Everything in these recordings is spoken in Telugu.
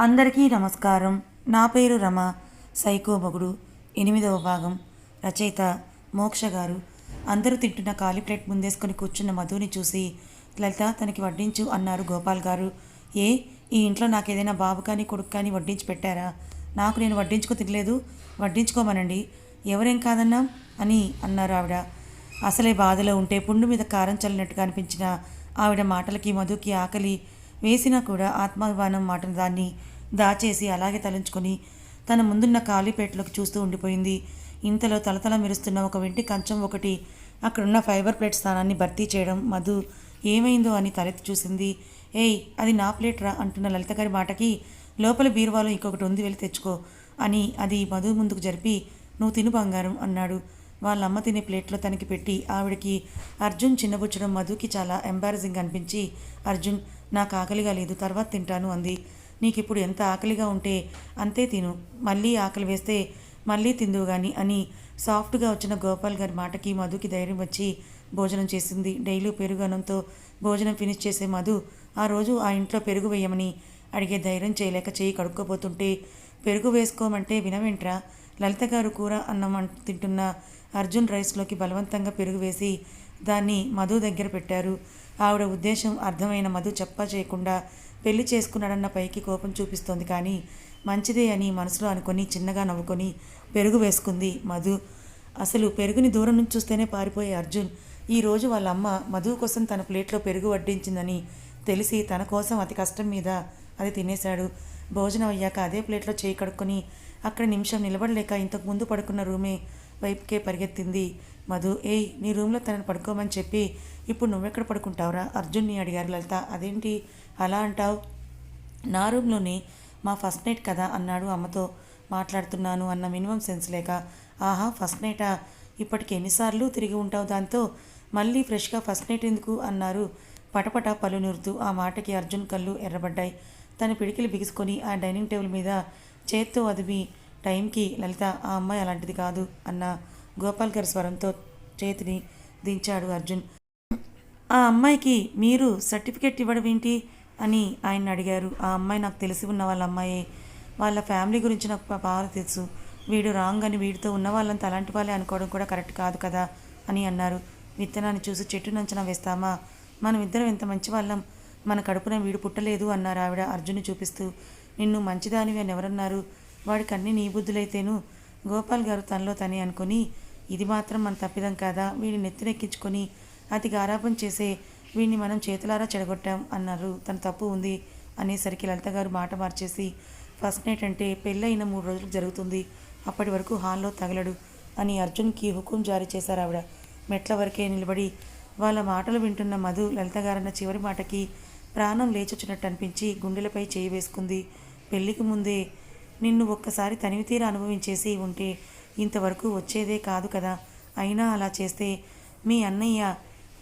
అందరికీ నమస్కారం. నా పేరు రమ. సైకో మొగుడు. ఎనిమిదవ భాగం. రచయిత మోక్ష గారు. అందరూ తింటున్న ఖాళీ ప్లేట్ ముందేసుకొని కూర్చున్న మధుని చూసి లలిత తనకి వడ్డించు అన్నారు గోపాల్ గారు. ఏ ఈ ఇంట్లో నాకు ఏదైనా బాబు కానీ కొడుకు కానీ వడ్డించి పెట్టారా? నాకు నేను వడ్డించుకో తినలేదు. వడ్డించుకోమనండి. ఎవరేం కాదన్నా? అని అన్నారు ఆవిడ. అసలే బాధలో ఉంటే పుండు మీద కారం చల్లినట్టుగా అనిపించిన ఆవిడ మాటలకి మధుకి ఆకలి వేసినా కూడా ఆత్మాభిమానం మాటను దాన్ని దాచేసి అలాగే తలంచుకొని తన ముందున్న ఖాళీపేటలోకి చూస్తూ ఉండిపోయింది. ఇంతలో తలతల మెరుస్తున్న ఒక వెంటి కంచం ఒకటి అక్కడున్న ఫైబర్ ప్లేట్ స్థానాన్ని భర్తీ చేయడం మధు ఏమైందో అని తలెత్తి చూసింది. ఏయ్ అది నా ప్లేట్ రా అంటున్న లలిత గారి మాటకి లోపల బీరువాలో ఇంకొకటి ఉంది వెళ్ళి తెచ్చుకో అని అది మధు ముందుకు జరిపి నువ్వు తిను బంగారం అన్నాడు. వాళ్ళ అమ్మ తినే ప్లేట్లో తనకి పెట్టి ఆవిడకి అర్జున్ చిన్నబుచ్చడం మధుకి చాలా ఎంబారసింగ్ అనిపించి అర్జున్ నాకు ఆకలిగా లేదు తర్వాత తింటాను అంది. నీకు ఇప్పుడు ఎంత ఆకలిగా ఉంటే అంతే తిను. మళ్ళీ ఆకలి వేస్తే మళ్ళీ తిందువు గాని అని సాఫ్ట్గా వచ్చిన గోపాల్ గారి మాటకి మధుకి ధైర్యం వచ్చి భోజనం చేసింది. డైలీ పెరుగు అన్నంతో భోజనం ఫినిష్ చేసే మధు ఆ రోజు ఆ ఇంట్లో పెరుగు వేయమని అడిగే ధైర్యం చేయలేక చేయి కడుక్కోపోతుంటే పెరుగు వేసుకోమంటే వినవేంట్రా? లలిత గారు కూర అన్నం అన్- తింటున్న అర్జున్ రైస్లోకి బలవంతంగా పెరుగు వేసి దాన్ని మధు దగ్గర పెట్టారు. ఆవిడ ఉద్దేశం అర్థమైన మధు చెప్పా చేయకుండా పెళ్ళి చేసుకున్నాడన్న పైకి కోపం చూపిస్తోంది కానీ మంచిదే అని మనసులో అనుకొని చిన్నగా నవ్వుకొని పెరుగు వేసుకుంది మధు. అసలు పెరుగుని దూరం నుంచి చూస్తేనే పారిపోయే అర్జున్ ఈ రోజు వాళ్ళ అమ్మ మధు కోసం తన ప్లేట్లో పెరుగు వడ్డించిందని తెలిసి తన కోసం అతి కష్టం మీద అది తినేశాడు. భోజనం అయ్యాక అదే ప్లేట్లో చేయి కడుక్కొని అక్కడ నిమిషం నిలబడలేక ఇంతకు ముందు పడుకున్న రూమే వైపుకే పరిగెత్తింది. మధు ఏయ్ నీ రూమ్లో తనని పడుకోమని చెప్పి ఇప్పుడు నువ్వెక్కడ పడుకుంటావురా? అర్జున్ని అడిగారు లలిత. అదేంటి? అలా అంటావు? నా రూమ్లోనే మా ఫస్ట్ నైట్ కదా అన్నాడు అమ్మతో. మాట్లాడుతున్నాను అన్న మినిమం సెన్స్ లేక. ఆహా ఫస్ట్ నైటా? ఇప్పటికి ఎన్నిసార్లు తిరిగి ఉంటావు దాంతో? మళ్ళీ ఫ్రెష్గా ఫస్ట్ నైట్ ఎందుకు అన్నారు. పటపట పలు నూరుతూ ఆ మాటకి అర్జున్ కళ్ళు ఎర్రబడ్డాయి. తన పిడికిలు బిగుసుకొని ఆ డైనింగ్ టేబుల్ మీద చేత్తో అదిమి టైంకి లలిత ఆ అమ్మాయి అలాంటిది కాదు అన్న గోపాల్ గారి స్వరంతో చేతిని దించాడు అర్జున్. ఆ అమ్మాయికి మీరు సర్టిఫికెట్ ఇవ్వడం ఏంటి అని ఆయన అడిగారు. ఆ అమ్మాయి నాకు తెలిసి ఉన్న వాళ్ళ అమ్మాయే. వాళ్ళ ఫ్యామిలీ గురించి నాకు బాగా తెలుసు. వీడు రాంగ్ అని వీడితో ఉన్న వాళ్ళంతా అలాంటి వాళ్ళే అనుకోవడం కూడా కరెక్ట్ కాదు కదా అని అన్నారు. విత్తనాన్ని చూసి చెట్టు అంచనా వేస్తామా? మనం ఇద్దరం ఎంత మంచి వాళ్ళం. మన కడుపున వీడు పుట్టలేదు అన్నారు ఆవిడ అర్జున్ని చూపిస్తూ. నిన్ను మంచిదానివి అని ఎవరన్నారు? వాడికి అన్ని నీ బుద్ధులైతేను. గోపాల్ గారు తనలో తనే అనుకొని ఇది మాత్రం మన తప్పిదం కాదా? వీడిని నెత్తినెక్కించుకొని అతి గారాపం చేసే వీడిని మనం చేతులారా చెడగొట్టాం అన్నారు. తన తప్పు ఉంది అనేసరికి లలిత గారు మాట మార్చేసి ఫస్ట్ నైట్ అంటే పెళ్ళైన మూడు రోజులు జరుగుతుంది. అప్పటి వరకు హాల్లో తగలడు అని అర్జున్కి హుకుం జారీ చేశారు ఆవిడ. మెట్ల వరకే నిలబడి వాళ్ళ మాటలు వింటున్న మధు లలిత గారన్న చివరి మాటకి ప్రాణం లేచొచ్చినట్టు అనిపించి గుండెలపై చేయి వేసుకుంది. పెళ్ళికి ముందే నిన్ను ఒక్కసారి తనివితీర అనుభవించేసి ఉంటే ఇంతవరకు వచ్చేదే కాదు కదా. అయినా అలా చేస్తే మీ అన్నయ్య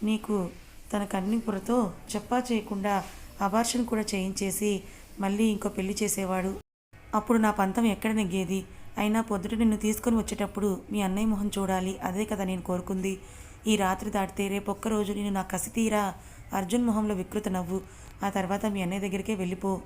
నీకు తన కన్నీపురతో చెప్పా చేయకుండా అబార్షన్ కూడా చేయించేసి మళ్ళీ ఇంకో పెళ్ళి చేసేవాడు. అప్పుడు నా పంతం ఎక్కడ నెగ్గేది? అయినా పొద్దుట నిన్ను తీసుకొని వచ్చేటప్పుడు మీ అన్నయ్య మొహం చూడాలి. అదే కదా నేను కోరుకుంది. ఈ రాత్రి దాటితే రేపు ఒక్కరోజు నేను నా కసి తీరా? అర్జున్ మొహంలో వికృత నవ్వు. ఆ తర్వాత మీ అన్నయ్య దగ్గరికే వెళ్ళిపో.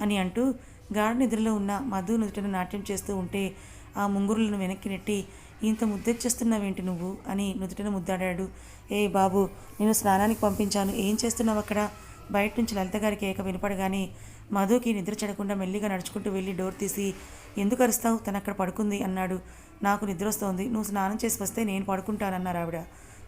అని అంటూ గాఢ నిద్రలో ఉన్న మధు నుదుటను నాట్యం చేస్తూ ఉంటే ఆ ముంగురులను వెనక్కి నెట్టి ఇంత ముద్దెచ్చేస్తున్నావేంటి నువ్వు? అని నుదుటన ముద్దాడాడు. ఏ బాబు నేను స్నానానికి పంపించాను. ఏం చేస్తున్నావు అక్కడ? బయట నుంచి లలిత గారికి ఏక వినపడగానే మధుకి నిద్ర చెడకుండా మెల్లిగా నడుచుకుంటూ వెళ్ళి డోర్ తీసి ఎందుకు అరుస్తావు? తను అక్కడ పడుకుంది అన్నాడు. నాకు నిద్ర వస్తోంది నువ్వు స్నానం చేసి వస్తే నేను పడుకుంటానన్నారు ఆవిడ.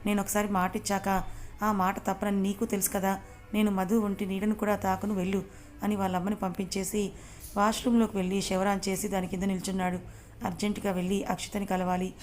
నేను ఒకసారి మాట ఇచ్చాక ఆ మాట తప్పనని నీకు తెలుసు కదా. నేను మధు ఒంటి నీడను కూడా తాకును వెళ్ళు అని వాళ్ళ అమ్మని పంపించేసి వాష్రూమ్లోకి వెళ్ళి శవరాన్ చేసి దాని కింద నిల్చున్నాడు. అర్జెంటుగా వెళ్ళి అక్షతని కలవాలి.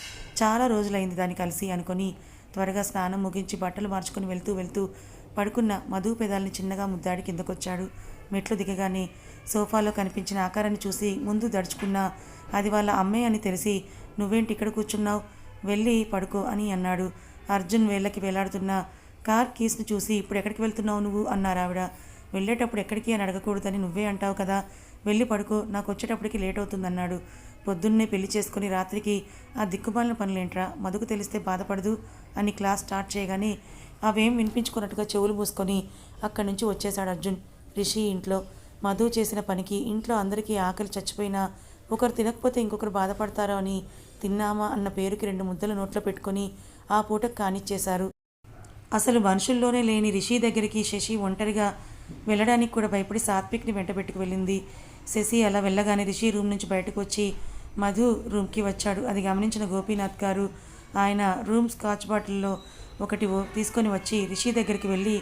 చాలా రోజులైంది దాన్ని కలిసి అనుకొని త్వరగా స్నానం ముగించి బట్టలు మార్చుకుని వెళ్తూ వెళ్తూ పడుకున్న మధు పెదాలని చిన్నగా ముద్దాడి కిందకొచ్చాడు. మెట్లు దిగగానే సోఫాలో కనిపించిన ఆకారాన్ని చూసి ముందు దడుచుకున్నా అది వాళ్ళ అమ్మే అని తెలిసి నువ్వేంటి ఇక్కడ కూర్చున్నావు? వెళ్ళి పడుకో అని అన్నాడు. అర్జున్ వేళ్ళకి వేలాడుతున్న కార్ కీస్ని చూసి ఇప్పుడు ఎక్కడికి వెళ్తున్నావు నువ్వు? అన్నారు ఆవిడ వెళ్ళేటప్పుడు ఎక్కడికి? అని అడగకూడదని నువ్వే అంటావు కదా. వెళ్ళి పడుకో నాకు వచ్చేటప్పటికి లేట్ అవుతుందన్నాడు. పొద్దున్నే పెళ్ళి చేసుకుని రాత్రికి ఆ దిక్కుమాలిన పనులేంట్రా? మధుకు తెలిస్తే బాధపడదు అని క్లాస్ స్టార్ట్ చేయగానే అవేం వినిపించుకున్నట్టుగా చెవులు మూసుకొని అక్కడి నుంచి వచ్చేశాడు అర్జున్. రిషి ఇంట్లో. మధు చేసిన పనికి ఇంట్లో అందరికీ ఆకలి చచ్చిపోయినా ఒకరు తినకపోతే ఇంకొకరు బాధపడతారో అని తిన్నామా అన్న పేరుకి రెండు ముద్దలు నోట్లో పెట్టుకొని ఆ పూటకు కానిచ్చేశారు. అసలు మనుషుల్లోనే లేని రిషి దగ్గరికి శశి ఒంటరిగా వెళ్ళడానికి కూడా భయపడి సాత్విక్ని వెంటబెట్టుకు వెళ్ళింది. శశి అలా వెళ్ళగానే రిషి రూమ్ నుంచి బయటకు వచ్చి మధు రూమ్కి వచ్చాడు. అది గమనించిన గోపీనాథ్ గారు ఆయన రూమ్ స్కాచ్ బాటిల్లో ఒకటి తీసుకొని వచ్చి రిషి దగ్గరికి వెళ్ళి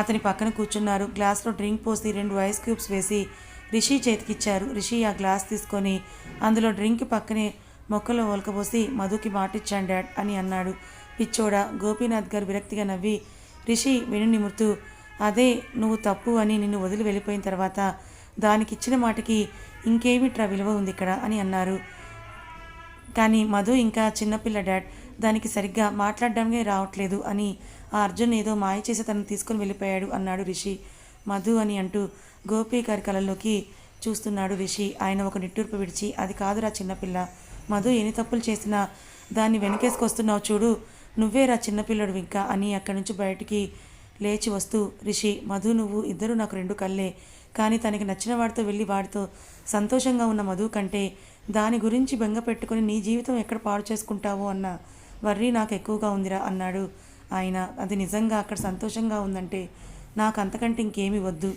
అతని పక్కన కూర్చున్నారు. గ్లాస్లో డ్రింక్ పోసి రెండు ఐస్ క్యూబ్స్ వేసి రిషి చేతికిచ్చారు. రిషి ఆ గ్లాస్ తీసుకొని అందులో డ్రింక్ పక్కనే మొక్కలో ఒలకబోసి మధుకి మాటిచ్చాను డాడ్ అని అన్నాడు. పిచ్చోడా గోపీనాథ్ గారు విరక్తిగా నవ్వి రిషి వెను నిమురుతూ అదే నువ్వు తప్పు అని నిన్ను వదిలి వెళ్ళిపోయిన తర్వాత దానికిచ్చిన మాటకి ఇంకేమిట్రా విలువ ఉంది ఇక్కడ అని అన్నారు. కానీ మధు ఇంకా చిన్నపిల్ల డాడ్ దానికి సరిగ్గా మాట్లాడడమే రావట్లేదు అని ఆ అర్జున్ ఏదో మాయ చేసి తనను తీసుకుని వెళ్ళిపోయాడు అన్నాడు రిషి. మధు అని అంటూ గోపి గారి కళల్లోకి చూస్తున్నాడు రిషి. ఆయన ఒక నిట్టూర్పు విడిచి అది కాదురా చిన్నపిల్ల మధు ఎన్ని తప్పులు చేసినా దాన్ని వెనకేసుకొస్తున్నావు చూడు నువ్వేరా చిన్నపిల్లడు ఇంకా అని అక్కడి నుంచి బయటికి లేచి వస్తూ రిషి మధు నువ్వు ఇద్దరు నాకు రెండు కళ్ళే కానీ తనకి నచ్చిన వాడితో వెళ్ళి వాడితో సంతోషంగా ఉన్న మధు కంటే దాని గురించి బెంగ పెట్టుకుని నీ జీవితం ఎక్కడ పాడు చేసుకుంటావో అన్న వర్రీ నాకు ఎక్కువగా ఉందిరా అన్నాడు ఆయన. అది నిజంగా అక్కడ సంతోషంగా ఉందంటే నాకు అంతకంటే ఇంకేమీ వద్దు.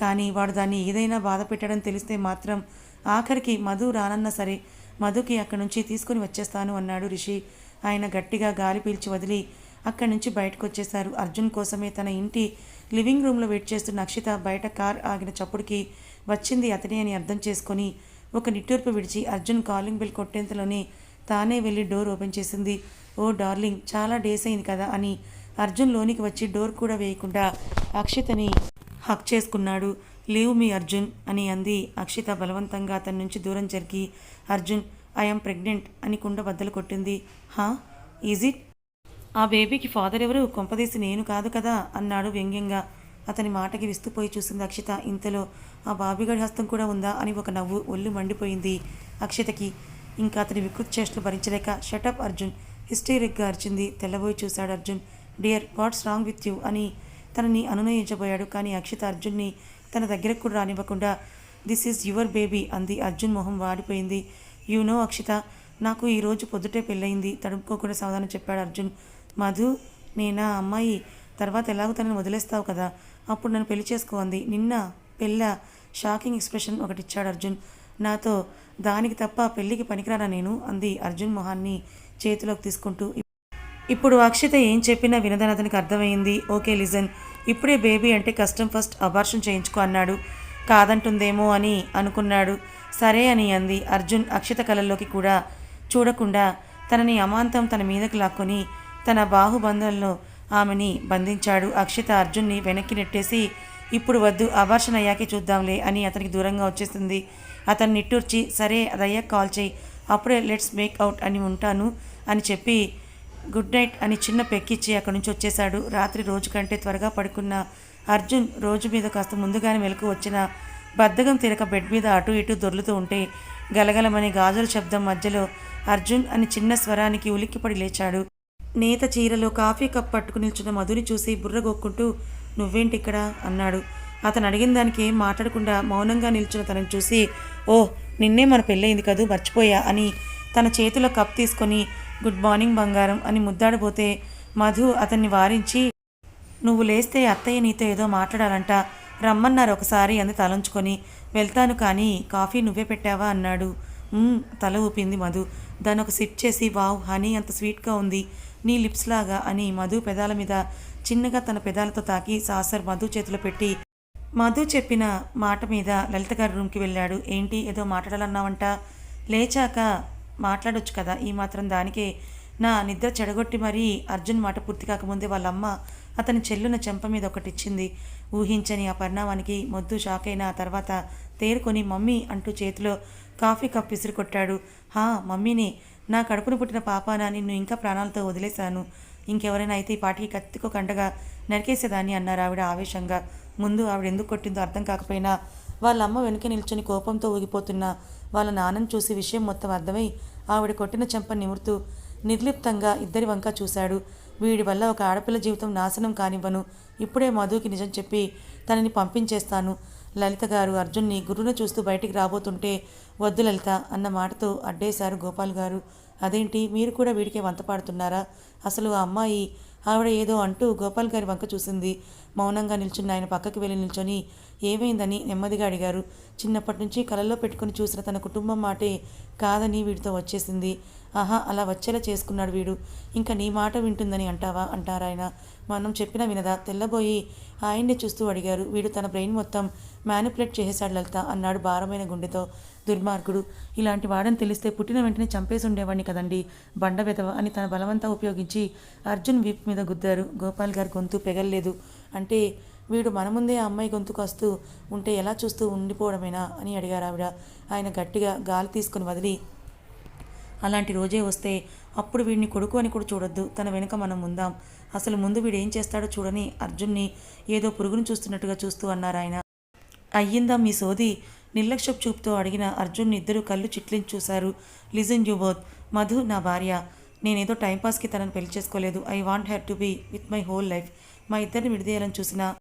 కానీ వాడు దాన్ని ఏదైనా బాధ పెట్టడం తెలిస్తే మాత్రం ఆఖరికి మధు రానన్నా సరే మధుకి అక్కడి నుంచి తీసుకుని వచ్చేస్తాను అన్నాడు రిషి. ఆయన గట్టిగా గాలి పీల్చి వదిలి అక్కడి నుంచి బయటకు వచ్చేశారు. అర్జున్ కోసమే తన ఇంటి లివింగ్ రూమ్లో వెయిట్ చేస్తున్న అక్షిత బయట కార్ ఆగిన చప్పుడుకి వచ్చింది అతనే అని అర్థం చేసుకొని ఒక నిట్టూర్పు విడిచి అర్జున్ కాలింగ్ బెల్ కొట్టేంతలోనే తానే వెళ్ళి డోర్ ఓపెన్ చేసింది. ఓ డార్లింగ్ చాలా డేస్ అయింది కదా అని అర్జున్ లోనికి వచ్చి డోర్ కూడా వేయకుండా అక్షితని హక్ చేసుకున్నాడు. లీవ్ మీ అర్జున్ అని అంది. అక్షిత బలవంతంగా అతని నుంచి దూరం జరిగి అర్జున్ ఐఎమ్ ప్రెగ్నెంట్ అని కుండ బద్దలు కొట్టింది. హా? Is it? ఆ బేబీకి ఫాదర్ ఎవరు? కొంపదీసి నేను కాదు కదా అన్నాడు వ్యంగ్యంగా. అతని మాటకి విస్తుపోయి చూసింది అక్షిత. ఇంతలో ఆ బాబీగడి హస్తం కూడా ఉందా అని ఒక నవ్వు ఒళ్ళు మండిపోయింది అక్షితకి. ఇంకా అతని వికృతి చేష్టలు భరించలేక షటప్ అర్జున్. హిస్టరిక్గా అరిచింది. తెల్లబోయి చూశాడు Arjun. Dear what's wrong with you అని తనని అనునయించబోయాడు. కానీ అక్షిత అర్జున్ని తన దగ్గరకు కూడా రానివ్వకుండా దిస్ ఈజ్ యువర్ బేబీ అంది. అర్జున్ మొహం వాడిపోయింది. యు నో అక్షిత నాకు ఈరోజు పొద్దుటే పెళ్ళయింది. తడుపుకోకుండా సమాధానం చెప్పాడు అర్జున్. మధు నేనా అమ్మాయి తర్వాత ఎలాగో తనని వదిలేస్తావు కదా అప్పుడు నన్ను పెళ్ళి చేసుకో అంది. నిన్న పెళ్ళ షాకింగ్ ఎక్స్ప్రెషన్ ఒకటి ఇచ్చాడు అర్జున్. నాతో దానికి తప్ప పెళ్ళికి పనికిరానా నేను? అంది అర్జున్ మొహాన్ని చేతిలోకి తీసుకుంటూ. ఇప్పుడు అక్షిత ఏం చెప్పినా వినదని అతనికి అర్థమైంది. Okay listen. ఇప్పుడే బేబీ అంటే కష్టం ఫస్ట్ అబార్షన్ చేయించుకో అన్నాడు. కాదంటుందేమో అని అనుకున్నాడు. సరే అని అంది అర్జున్ అక్షిత కళల్లోకి కూడా చూడకుండా తనని అమాంతం తన మీదకి లాక్కొని తన బాహుబంధంలో ఆమెని బంధించాడు. అక్షిత అర్జున్ని వెనక్కి నెట్టేసి ఇప్పుడు వద్దు అబార్షన్ అయ్యాకే చూద్దాంలే అని అతనికి దూరంగా వచ్చేస్తుంది అతన్ని నిట్టూర్చి సరే అదయ్యా కాల్ చేయి. అప్పుడే లెట్స్ మేక్ అవుట్ అని ఉంటాను అని చెప్పి గుడ్ నైట్ అని చిన్న పెక్కిచ్చి అక్కడి నుంచి వచ్చేశాడు. రాత్రి రోజు కంటే త్వరగా పడుకున్న అర్జున్ రోజు మీద కాస్త ముందుగానే మెలకు వచ్చిన బద్ధకం తిరక బెడ్ మీద అటు ఇటు దొర్లుతూ ఉంటే గలగలమని గాజుల శబ్దం మధ్యలో అర్జున్ అని చిన్న స్వరానికి ఉలిక్కిపడి లేచాడు. నేత చీరలో కాఫీ కప్ పట్టుకుని నిల్చున్న మధుని చూసి బుర్రగొక్కుంటూ నువ్వేంటి ఇక్కడ అన్నాడు. అతను అడిగిన దానికి ఏం మాట్లాడకుండా మౌనంగా నిల్చున్న తనని చూసి ఓ నిన్నే మన పెళ్ళయింది కదూ మర్చిపోయా అని తన చేతిలో కప్ తీసుకొని గుడ్ మార్నింగ్ బంగారం అని ముద్దాడబోతే మధు అతన్ని వారించి నువ్వు లేస్తే అత్తయ్య నీతో ఏదో మాట్లాడాలంట రమ్మన్నారు ఒకసారి అని తలంచుకొని. వెళ్తాను కానీ కాఫీ నువ్వే పెట్టావా? అన్నాడు. తల ఊపింది మధు. దాన్ని ఒక సిప్ చేసి వావ్ హనీ అంత స్వీట్గా ఉంది. నీ లిప్స్ లాగా అని మధు పెదాల మీద చిన్నగా తన పెదాలతో తాకి సాసర్ మధు చేతిలో పెట్టి మధు చెప్పిన మాట మీద లలిత గారి రూమ్కి వెళ్ళాడు. ఏంటి? ఏదో మాట్లాడాలన్నావంట. లేచాక మాట్లాడొచ్చు కదా. ఈ మాత్రం దానికే. నా నిద్ర చెడగొట్టి మరీ అర్జున్ మాట పూర్తి కాకముందే వాళ్ళమ్మ అతని చెల్లున చెంప మీద ఒకటి ఇచ్చింది ఊహించని ఆ పరిణామానికి మొద్దు షాక్ అయిన ఆ తర్వాత తేరుకొని మమ్మీ అంటూ చేతిలో కాఫీ కప్ విసిరి కొట్టాడు. హా మమ్మీని. నా కడుపును పుట్టిన పాపాన నిన్ను ఇంకా ప్రాణాలతో వదిలేశాను. ఇంకెవరైనా అయితే ఈ పాటికి కత్తికో కండగా నరికేసేదాన్ని అన్నారు ఆవిడ ఆవేశంగా. ముందు ఆవిడ ఎందుకు కొట్టిందో అర్థం కాకపోయినా వాళ్ళ అమ్మ వెనుక నిల్చొని కోపంతో ఊగిపోతున్న వాళ్ళ నాన్నను చూసి విషయం మొత్తం అర్థమై ఆవిడ కొట్టిన చెంప నిమురుతూ నిర్లిప్తంగా ఇద్దరి వంక చూశాడు. వీడి వల్ల ఒక ఆడపిల్ల జీవితం నాశనం కానివ్వను. ఇప్పుడే మధుకి నిజం చెప్పి తనని పంపించేస్తాను. లలిత గారు అర్జున్ని గురువును చూస్తూ బయటికి రాబోతుంటే వద్దు లలిత అన్న మాటతో అడ్డేశారు గోపాల్ గారు. అదేంటి మీరు కూడా వీడికే వంత పాడుతున్నారా? అసలు ఆ అమ్మాయి ఆవిడ ఏదో అంటూ గోపాల్ గారి వంక చూసింది. మౌనంగా నిల్చున్న ఆయన పక్కకి వెళ్ళి నిల్చొని ఏమైందని? నెమ్మదిగా అడిగారు. చిన్నప్పటి నుంచి కలలో పెట్టుకుని చూసిన తన కుటుంబం మాటే కాదని వీడితో వచ్చేసింది. ఆహా అలా వచ్చేలా చేసుకున్నాడు వీడు. ఇంకా నీ మాట వింటుందని అంటావా? అంటారాయన మనం చెప్పిన వినదా? తెల్లబోయి ఆయన్ని చూస్తూ అడిగారు. వీడు తన బ్రెయిన్ మొత్తం మ్యానిపులేట్ చేసేశాడు లలిత అన్నాడు భారమైన గుండెతో. దుర్మార్గుడు. ఇలాంటి వాడని తెలిస్తే పుట్టిన వెంటనే చంపేసి ఉండేవాడిని కదండి. బండ వెదవ అని తన బలవంతా ఉపయోగించి అర్జున్ వీప్ మీద గుద్దారు. గోపాల్ గారి గొంతు పెగల్లేదు. అంటే వీడు మన ముందే ఆ అమ్మాయి గొంతుకు వస్తూ ఉంటే ఎలా చూస్తూ ఉండిపోవడమేనా అని అడిగారు ఆవిడ. ఆయన గట్టిగా గాలి తీసుకుని వదిలి అలాంటి రోజే వస్తే అప్పుడు వీడిని కొడుకు అని కూడా చూడొద్దు. తన వెనుక మనం ఉందాం. అసలు ముందు వీడు ఏం చేస్తాడో చూడని అర్జున్ని ఏదో పురుగును చూస్తున్నట్టుగా చూస్తూ అన్నారు ఆయన. అయ్యిందా మీ సోది? నిర్లక్ష్యపు చూపుతో అడిగిన అర్జున్ ఇద్దరు కళ్ళు చిట్లించి చూశారు. Listen you both. మధు నా భార్య. నేనేదో టైంపాస్కి తనని పెళ్ళి చేసుకోలేదు. I want her to be with my whole life. మా ఇద్దరిని విడిదేయాలని చూసిన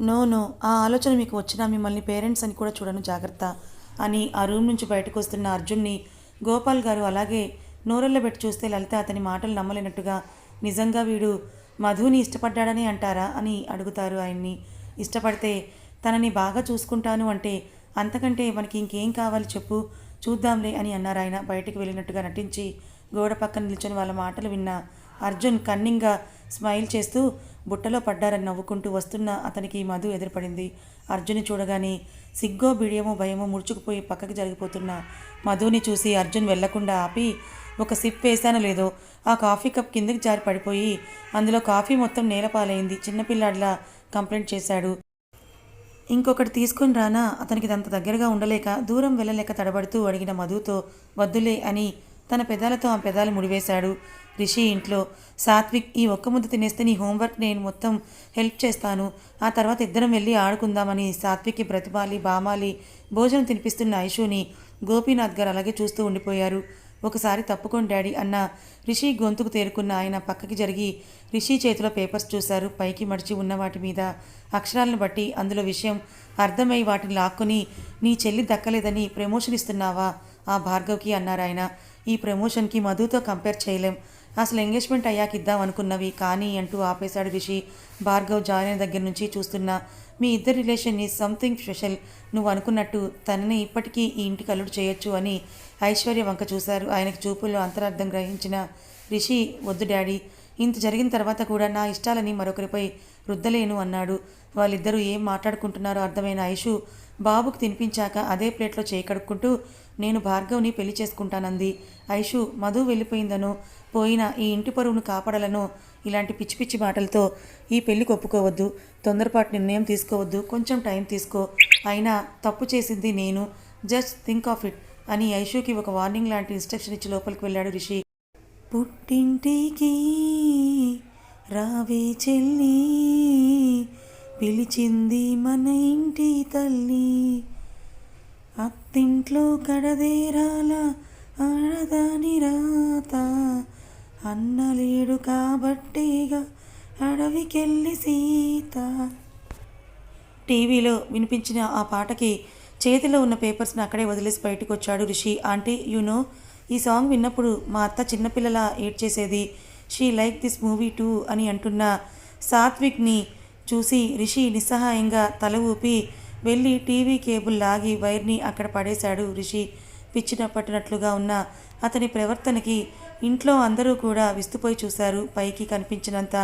నో నో. ఆ ఆలోచన మీకు వచ్చినా మిమ్మల్ని పేరెంట్స్ అని కూడా చూడను. జాగ్రత్త. అని ఆ రూమ్ నుంచి బయటకు వస్తున్న అర్జున్ని గోపాల్ గారు అలాగే నోరెళ్ళ పెట్టి చూస్తే లలిత అతని మాటలు నమ్మలేనట్టుగా నిజంగా వీడు మధుని ఇష్టపడ్డాడని అంటారా? అని అడుగుతారు ఆయన్ని. ఇష్టపడితే తనని బాగా చూసుకుంటాను అంటే అంతకంటే మనకి ఇంకేం కావాలి చెప్పు చూద్దాంలే అని అన్నారు ఆయన. బయటికి వెళ్ళినట్టుగా నటించి గోడ పక్కన నిల్చొని వాళ్ళ మాటలు విన్న అర్జున్ కన్నింగ్గా స్మైల్ చేస్తూ బుట్టలో పడ్డారని నవ్వుకుంటూ వస్తున్న అతనికి మధు ఎదురుపడింది. అర్జున్ని చూడగానే సిగ్గో బిడియమో భయమో ముడుచుకుపోయి పక్కకి జరిగిపోతున్న మధుని చూసి అర్జున్ వెళ్ళకుండా ఆపి ఒక సిప్ వేశానో లేదో ఆ కాఫీ కప్ కిందకి జారి పడిపోయి అందులో కాఫీ మొత్తం నేలపాలైంది. చిన్నపిల్లాడిలా కంప్లైంట్ చేశాడు. ఇంకొకటి తీసుకుని రానా? అతనికి అంత దగ్గరగా ఉండలేక దూరం వెళ్ళలేక తడబడుతూ అడిగిన మధుతో వద్దులే అని తన పెదాలతో ఆ పెదాలు ముడివేశాడు. రిషి ఇంట్లో సాత్విక్ ఈ ఒక్క ముద్ద తినేస్తే నీ హోంవర్క్ నేను మొత్తం హెల్ప్ చేస్తాను. ఆ తర్వాత ఇద్దరం వెళ్ళి ఆడుకుందామని సాత్విక్కి బ్రతిమాలి బామాలి భోజనం తినిపిస్తున్న ఐషుని గోపీనాథ్ గారు అలాగే చూస్తూ ఉండిపోయారు. ఒకసారి తప్పుకోండి డాడీ అన్న. రిషి గొంతుకు తేరుకున్న ఆయన పక్కకి జరిగి రిషి చేతిలో పేపర్స్ చూశారు. పైకి మడిచి ఉన్న వాటి మీద అక్షరాలను బట్టి అందులో విషయం అర్థమై వాటిని లాక్కుని నీ చెల్లి దక్కలేదని ప్రమోషన్ ఇస్తున్నావా? ఆ భార్గవ్కి అన్నారు ఆయన. ఈ ప్రమోషన్కి మధుతో కంపేర్ చేయలేం. అసలు ఎంగేజ్మెంట్ అయ్యాక ఇద్దాం అనుకున్నవి. కానీ అంటూ ఆపేశాడు రిషి. భార్గవ్ జాయిన్ దగ్గర నుంచి చూస్తున్నా మీ ఇద్దరి రిలేషన్ ఈజ్ సంథింగ్ స్పెషల్ నువ్వు అనుకున్నట్టు తనని ఇప్పటికీ ఈ ఇంటికి అల్లుడు చేయొచ్చు అని ఐశ్వర్య వంక చూశారు. ఆయనకు చూపుల్లో అంతరార్థం గ్రహించిన రిషి వద్దు డాడీ ఇంత జరిగిన తర్వాత కూడా నా ఇష్టాలని మరొకరిపై రుద్దలేను అన్నాడు. వాళ్ళిద్దరూ ఏం మాట్లాడుకుంటున్నారో అర్థమైన ఐషు బాబుకు తినిపించాక అదే ప్లేట్లో చేకడుక్కుంటూ నేను భార్గవ్ని పెళ్ళి చేసుకుంటానంది. ఐషు మధు వెళ్ళిపోయిందనో. పోయిన ఈ ఇంటి పరువును కాపాడాలనో ఇలాంటి పిచ్చి పిచ్చి మాటలతో ఈ పెళ్ళికి ఒప్పుకోవద్దు తొందరపాటు నిర్ణయం తీసుకోవద్దు కొంచెం టైం తీసుకో. అయినా తప్పు చేసింది నేను. జస్ట్ థింక్ ఆఫ్ ఇట్ అని ఐషుకి ఒక వార్నింగ్ లాంటి ఇన్స్ట్రక్షన్ ఇచ్చి లోపలికి వెళ్ళాడు రిషి. పుట్టింటికి రావే చెల్లి పిలిచింది మన ఇంటి తల్లి. అత్తింట్లో కడదేరాల ఆడదాని రాత. అన్నలేడు కాబట్టిగా అడవికెళ్ళి సీత. టీవీలో వినిపించిన ఆ పాటకి చేతిలో ఉన్న పేపర్స్ని అక్కడే వదిలేసి బయటకు వచ్చాడు రిషి. ఆంటీ యు నో ఈ సాంగ్ విన్నప్పుడు మా అత్త చిన్నపిల్లల ఏడ్ చేసేది she like this movie too అని అంటున్న సాత్విక్ని చూసి రిషి నిస్సహాయంగా తల ఊపి వెళ్ళి టీవీ కేబుల్ లాగి వైర్ని అక్కడ పడేశాడు రిషి. పిచ్చిన పట్టినట్లుగా ఉన్న అతని ప్రవర్తనకి ఇంట్లో అందరూ కూడా విస్తుపోయి చూశారు. పైకి కనిపించినంత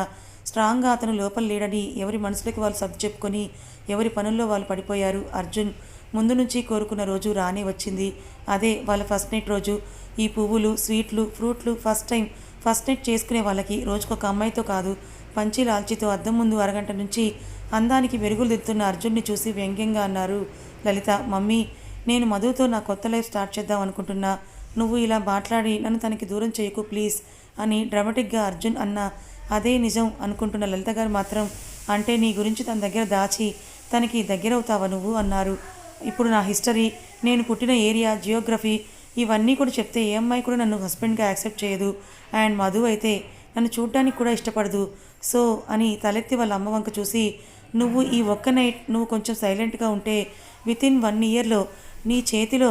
స్ట్రాంగ్గా అతను లోపల లేడని ఎవరి మనసులకి వాళ్ళు సబ్ చెప్పుకొని ఎవరి పనుల్లో వాళ్ళు పడిపోయారు. అర్జున్ ముందు నుంచి కోరుకున్న రోజు రానే వచ్చింది. అదే వాళ్ళ ఫస్ట్ నైట్ రోజు. ఈ పువ్వులు స్వీట్లు ఫ్రూట్లు ఫస్ట్ టైం ఫస్ట్ నైట్ చేసుకునే వాళ్ళకి రోజుకొక అమ్మాయితో కాదు. పంచి లాల్చితో అద్దం ముందు అరగంట నుంచి అందానికి మెరుగులు దిద్దుతున్న అర్జున్ని చూసి వ్యంగ్యంగా అన్నారు. లలిత మమ్మీ నేను మధుతో నా కొత్త లైఫ్ స్టార్ట్ చేద్దాం అనుకుంటున్నా. నువ్వు ఇలా మాట్లాడి నన్ను తనకి దూరం చేయకు ప్లీజ్ అని డ్రామాటిక్గా అర్జున్ అన్న అదే నిజం అనుకుంటున్న లలిత గారు మాత్రం అంటే నీ గురించి తన దగ్గర దాచి తనకి దగ్గరవుతావా నువ్వు అన్నారు. ఇప్పుడు నా హిస్టరీ నేను పుట్టిన ఏరియా జియోగ్రఫీ ఇవన్నీ కూడా చెప్తే ఏ అమ్మాయి కూడా నన్ను హస్బెండ్గా యాక్సెప్ట్ చేయదు. అండ్ మధు అయితే నన్ను చూడడానికి కూడా ఇష్టపడదు. సో అని తలెత్తి వాళ్ళ అమ్మ వంక చూసి నువ్వు ఈ ఒక్క నైట్ నువ్వు కొంచెం సైలెంట్గా ఉంటే విత్ ఇన్ వన్ ఇయర్లో నీ చేతిలో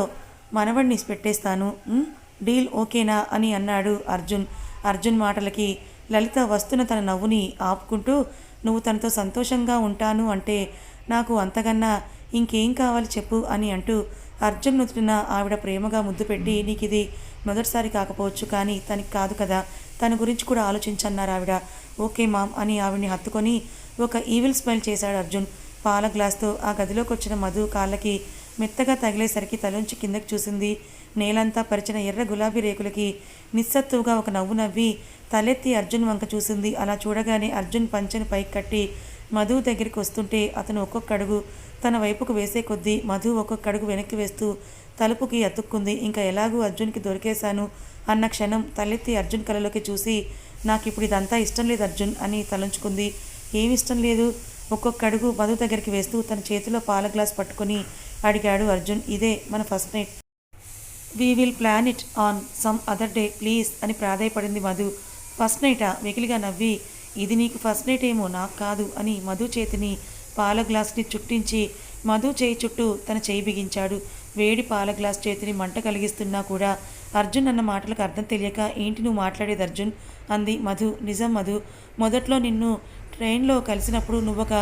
మనవడిని పెట్టేస్తాను డీల్ ఓకేనా అని అన్నాడు అర్జున్. అర్జున్ మాటలకి లలిత వస్తున్న తన నవ్వుని ఆపుకుంటూ నువ్వు తనతో సంతోషంగా ఉంటాను అంటే నాకు అంతకన్నా ఇంకేం కావాలి చెప్పు అని అంటూ అర్జున్ నుదుటిన ఆవిడ ప్రేమగా ముద్దు పెట్టి నీకు ఇది మొదటిసారి కాకపోవచ్చు కానీ తనకి కాదు కదా తన గురించి కూడా ఆలోచించన్నారు ఆవిడ. ఓకే మామ్ అని ఆవిడ్ని హత్తుకొని ఒక ఈవిల్ స్మైల్ చేశాడు అర్జున్. పాల గ్లాస్తో ఆ గదిలోకి వచ్చిన మధు కాళ్ళకి మెత్తగా తగిలేసరికి తలంచి కిందకు చూసింది. నేలంతా పరిచిన ఎర్ర గులాబీ రేకులకి నిస్సత్తువుగా ఒక నవ్వు నవ్వి తలెత్తి అర్జున్ వంక చూసింది. అలా చూడగానే అర్జున్ పంచెను పైకి కట్టి మధు దగ్గరికి వస్తుంటే అతను ఒక్కొక్క అడుగు తన వైపుకు వేసే కొద్దీ మధు ఒక్కొక్క అడుగు వెనక్కి వేస్తూ తలుపుకి అతుక్కుంది. ఇంకా ఎలాగూ అర్జున్కి దొరికేశాను అన్న క్షణం తలెత్తి అర్జున్ కలలోకి చూసి నాకు ఇప్పుడు ఇదంతా ఇష్టం లేదు అర్జున్ అని తలంచుకుంది. ఏమి ఇష్టం లేదు? ఒక్కొక్క అడుగు మధు దగ్గరికి వేస్తూ తన చేతిలో పాల గ్లాస్ పట్టుకొని అడిగాడు అర్జున్. ఇదే మన first night we will plan it on some other day please అని ప్రాధాయపడింది మధు. ఫస్ట్ నైటా? వెకిలిగా నవ్వి ఇది నీకు ఫస్ట్ నైట్ ఏమో నాకు కాదు అని మధు చేతిని పాల గ్లాస్ని చుట్టించి మధు చేయి చుట్టూ తన చేయి బిగించాడు. వేడి పాల గ్లాస్ చేతిని మంట కలిగిస్తున్నా కూడా అర్జున్ అన్న మాటలకు అర్థం తెలియక ఏంటి నువ్వు మాట్లాడేది అర్జున్? అంది మధు. నిజం మధు. మొదట్లో నిన్ను ట్రైన్లో కలిసినప్పుడు నువ్వొక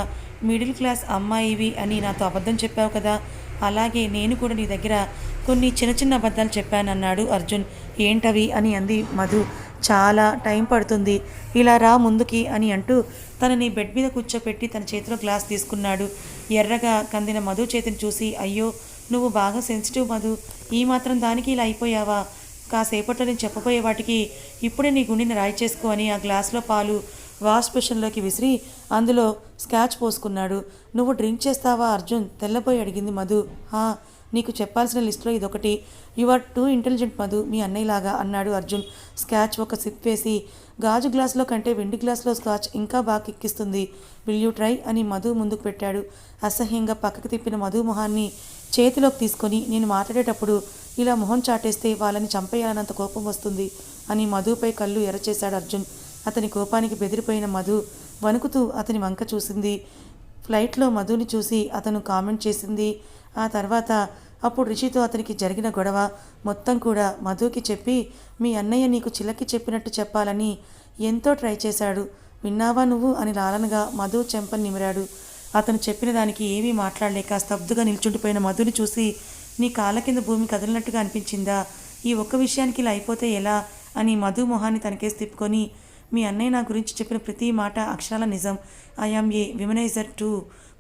మిడిల్ క్లాస్ అమ్మాయివి అని నాతో అబద్ధం చెప్పావు కదా. అలాగే నేను కూడా నీ దగ్గర కొన్ని చిన్న చిన్న అబద్ధాలు చెప్పానన్నాడు అర్జున్. ఏంటవి? అని అంది మధు. చాలా టైం పడుతుంది. ఇలా రా ముందుకి అని అంటూ తనని బెడ్ మీద కూర్చోపెట్టి తన చేతిలో గ్లాస్ తీసుకున్నాడు. ఎర్రగా కందిన మధు చేతిని చూసి అయ్యో నువ్వు బాగా సెన్సిటివ్ మధు. ఈ మాత్రం దానికి ఇలా అయిపోయావా? కాసేపట్లో నేను చెప్పబోయే వాటికి ఇప్పుడే నీ గుండెని రాయి చేసుకో అని ఆ గ్లాస్లో పాలు వాష్ బేషన్లోకి విసిరి అందులో స్కాచ్ పోసుకున్నాడు. నువ్వు డ్రింక్ చేస్తావా అర్జున్ తెల్లపోయి అడిగింది మధు. హా నీకు చెప్పాల్సిన లిస్టులో ఇదొకటి. You are too intelligent Madhu మీ అన్నయ్యలాగా అన్నాడు అర్జున్. స్కాచ్ ఒక సిప్ వేసి గాజు గ్లాసులో కంటే వెండి గ్లాసులో స్కాచ్ ఇంకా బాగా ఎక్కిస్తుంది విల్ యూ ట్రై అని మధు ముందుకు పెట్టాడు. అసహ్యంగా పక్కకు తిప్పిన మధు మొహాన్ని చేతిలోకి తీసుకొని నేను మాట్లాడేటప్పుడు ఇలా మొహం చాటేస్తే వాళ్ళని చంపేయాలన్నంత కోపం వస్తుంది అని మధుపై కళ్ళు ఎరచేశాడు అర్జున్. అతని కోపానికి బెదిరిపోయిన మధు వణుకుతూ అతని వంక చూసింది. ఫ్లైట్లో మధుని చూసి అతను కామెంట్ చేసింది. ఆ తర్వాత అప్పుడు రిషితో అతనికి జరిగిన గొడవ మొత్తం కూడా మధుకి చెప్పి మీ అన్నయ్య నీకు చిలకి చెప్పినట్టు చెప్పాలని ఎంతో ట్రై చేశాడు. విన్నావా నువ్వు? అని లాలనగా మధు చెంపని నిమిరాడు. అతను చెప్పిన దానికి ఏమీ మాట్లాడలేక స్తబ్దుగా నిల్చుండిపోయిన మధుని చూసి నీ కాళ్ళ కింద భూమి కదిలినట్టుగా అనిపించిందా? ఈ ఒక్క విషయానికి ఇలా అయిపోతే ఎలా? అని మధు మొహాన్ని తనకేసి తిప్పుకొని మీ అన్నయ్య నా గురించి చెప్పిన ప్రతి మాట అక్షరాల నిజం. I am a womaniser two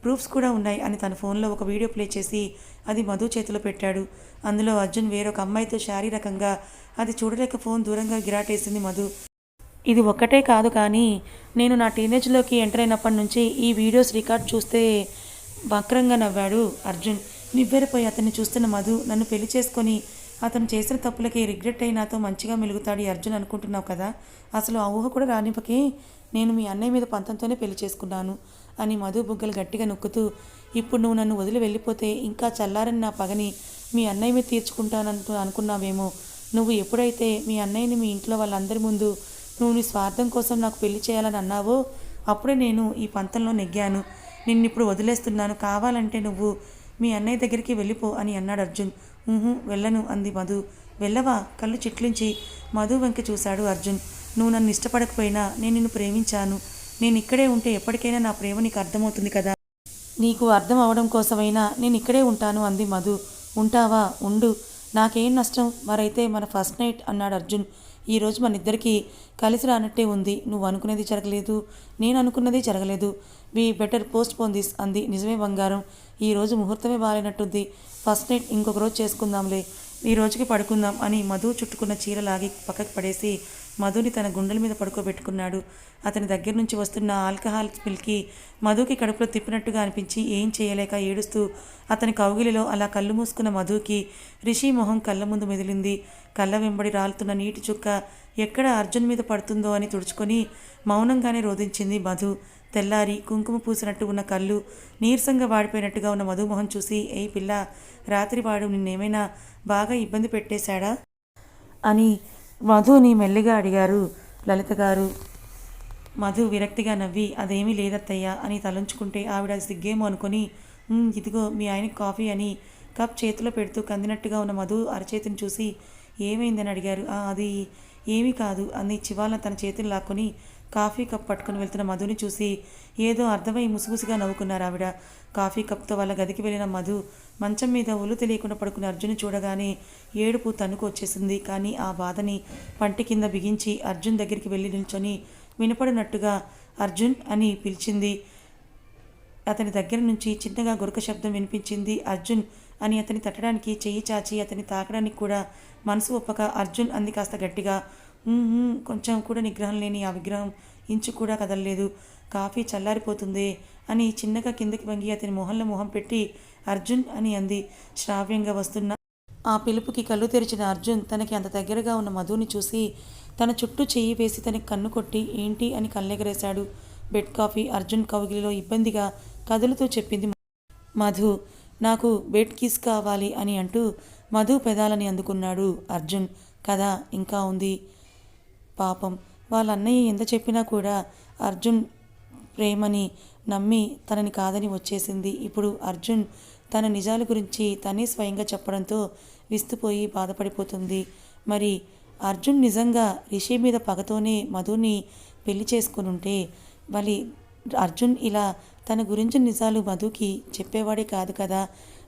proofs కూడా ఉన్నాయి అని తన ఫోన్లో ఒక వీడియో ప్లే చేసి అది మధు చేతిలో పెట్టాడు. అందులో అర్జున్ వేరొక అమ్మాయితో శారీరకంగా అది చూడలేక ఫోన్ దూరంగా గిరాటేసింది మధు. ఇది ఒక్కటే కాదు కానీ నేను నా టీనేజ్లోకి ఎంటర్ అయినప్పటి నుంచి ఈ వీడియోస్ రికార్డ్ చూస్తే వక్రంగా నవ్వాడు అర్జున్. నివ్వెరపోయి అతన్ని చూస్తున్న మధు నన్ను పెళ్ళి చేసుకొని అతను చేసిన తప్పులకి రిగ్రెట్ అయి నాతో మంచిగా మెలుగుతాడు ఈ అర్జున్ అనుకుంటున్నావు కదా? అసలు ఆ ఊహ కూడా రానివ్వకి నేను మీ అన్నయ్య మీద పంతంతోనే పెళ్ళి చేసుకున్నాను అని మధు బుగ్గలు గట్టిగా నొక్కుతూ ఇప్పుడు నువ్వు నన్ను వదిలి వెళ్ళిపోతే ఇంకా చల్లారని నా పగని మీ అన్నయ్య మీద తీర్చుకుంటానంటూ అనుకున్నావేమో. నువ్వు ఎప్పుడైతే మీ అన్నయ్యని మీ ఇంట్లో వాళ్ళందరి ముందు నువ్వు నీ స్వార్థం కోసం నాకు పెళ్ళి చేయాలని అన్నావో అప్పుడే నేను ఈ పంతంలో నెగ్గాను. నిన్ను ఇప్పుడు వదిలేస్తున్నాను. కావాలంటే నువ్వు మీ అన్నయ్య దగ్గరికి వెళ్ళిపో అని అన్నాడు అర్జున్. వెళ్ళను అంది మధు. వెళ్ళవా? కళ్ళు చిట్లించి మధు వెంక చూశాడు అర్జున్. నువ్వు నన్ను ఇష్టపడకపోయినా నేను నిన్ను ప్రేమించాను. నేను ఇక్కడే ఉంటే ఎప్పటికైనా నా ప్రేమ నీకు అర్థమవుతుంది కదా? నీకు అర్థం అవడం కోసమైనా నేను ఇక్కడే ఉంటాను అంది మధు. ఉంటావా? ఉండు. నాకేం నష్టం? మరైతే మన ఫస్ట్ నైట్ అన్నాడు అర్జున్. ఈరోజు మన ఇద్దరికి కలిసి రానట్టే ఉంది. నువ్వు అనుకునేది జరగలేదు. నేను అనుకున్నది జరగలేదు. We better postpone this అంది. నిజమే బంగారం. ఈ రోజు ముహూర్తమే బాగాలేనట్టుంది. ఫస్ట్ నైట్ ఇంకొక రోజు చేసుకుందాంలే. ఈ రోజుకి పడుకుందాం అని మధు చుట్టుకున్న చీర లాగి పక్కకు పడేసి మధుని తన గుండెల మీద పడుకోబెట్టుకున్నాడు. అతని దగ్గర నుంచి వస్తున్న ఆల్కహాల్ స్మెల్కి మధుకి కడుపులో తిప్పినట్టుగా అనిపించి ఏం చేయలేక ఏడుస్తూ అతని కౌగిలిలో అలా కళ్ళు మూసుకున్న మధుకి రిషి మొహం కళ్ళ ముందు మెదిలింది. కళ్ళ వెంబడి రాలుతున్న నీటి చుక్క ఎక్కడ అర్జున్ మీద పడుతుందో అని తుడుచుకొని మౌనంగానే రోధించింది మధు. తెల్లారి కుంకుమ పూసినట్టు ఉన్న కళ్ళు నీరసంగా వాడిపోయినట్టుగా ఉన్న మధు మొహం చూసి ఏ పిల్ల రాత్రి వాడు నిన్నేమైనా బాగా ఇబ్బంది పెట్టేశాడా? అని మధుని మెల్లిగా అడిగారు. లలిత గారు మధు విరక్తిగా నవ్వి అదేమీ లేదత్తయ్యా అని తలంచుకుంటే ఆవిడ సిగ్గేమో అనుకొని ఇదిగో మీ ఆయనకి కాఫీ అని కప్ చేతిలో పెడుతూ కందినట్టుగా ఉన్న మధు అరచేతిని చూసి ఏమైందని అడిగారు? అది ఏమీ కాదు అంది చివాలన తన చేతిని లాక్కొని కాఫీ కప్ పట్టుకుని వెళ్తున్న మధుని చూసి ఏదో అర్థమై ముసుగుసుగా నవ్వుకున్నారు ఆవిడ. కాఫీ కప్తో వాళ్ళ గదికి వెళ్ళిన మధు మంచం మీద ఒళ్ళు తెలియకుండా పడుకున్న అర్జున్ చూడగానే ఏడుపు తన్నుకు వచ్చేసింది. కానీ ఆ బాధని పంటి కింద బిగించి అర్జున్ దగ్గరికి వెళ్ళి నిల్చొని వినపడినట్టుగా అర్జున్ అని పిలిచింది. అతని దగ్గర నుంచి చిన్నగా గురక శబ్దం వినిపించింది అర్జున్ అని అతని తట్టడానికి చెయ్యి చాచి అతని తాకడానికి కూడా మనసు ఒప్పక అర్జున్ అంది కాస్త గట్టిగా. కొంచెం కూడా నిగ్రహం లేని ఆ విగ్రహం ఇంచు కూడా కదలలేదు. కాఫీ చల్లారిపోతుంది అని చిన్నగా కిందకి వంగి అతని మొహంలో మొహం పెట్టి అర్జున్ అని అంది. శ్రావ్యంగా వస్తున్న ఆ పిలుపుకి కళ్ళు తెరిచిన అర్జున్ తనకి అంత దగ్గరగా ఉన్న మధుని చూసి తన చుట్టూ చెయ్యి వేసి తనకి కన్ను కొట్టి ఏంటి అని కళ్ళెగరేశాడు. బెడ్ కాఫీ అర్జున్ కౌగిలిలో ఇబ్బందిగా కదులుతూ చెప్పింది మధు నాకు బెడ్ కిస్ కావాలి అని అంటూ మధు పెదాలని అందుకున్నాడు అర్జున్. కథ ఇంకా ఉంది. పాపం. వాళ్ళ అన్నయ్య ఎంత చెప్పినా కూడా అర్జున్ ప్రేమని నమ్మి తనని కాదని వచ్చేసింది. ఇప్పుడు అర్జున్ తన నిజాల గురించి తనే స్వయంగా చెప్పడంతో విస్తుపోయి బాధపడిపోతుంది. మరి అర్జున్ నిజంగా రిషి మీద పగతోనే మధుని పెళ్ళి చేసుకునుంటే మరి అర్జున్ ఇలా తన గురించి నిజాలు మధుకి చెప్పేవాడే కాదు కదా.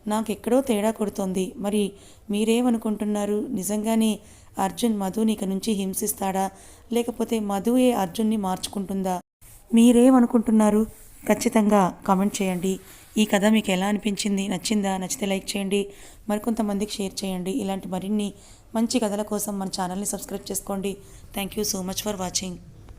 నాకెక్కడో తేడా కొడుతోంది. మరి మీరేమనుకుంటున్నారు? నిజంగానే అర్జున్ మధుని ఇక నుంచి హింసిస్తాడా? లేకపోతే మధుయే అర్జున్ని మార్చుకుంటుందా? మీరేమనుకుంటున్నారు? ఖచ్చితంగా కామెంట్ చేయండి. ఈ కథ మీకు ఎలా అనిపించింది? నచ్చిందా? నచ్చితే లైక్ చేయండి. మరికొంతమందికి షేర్ చేయండి. ఇలాంటి మరిన్ని మంచి కథల కోసం మన ఛానల్ని సబ్స్క్రైబ్ చేసుకోండి. Thank you so much for watching.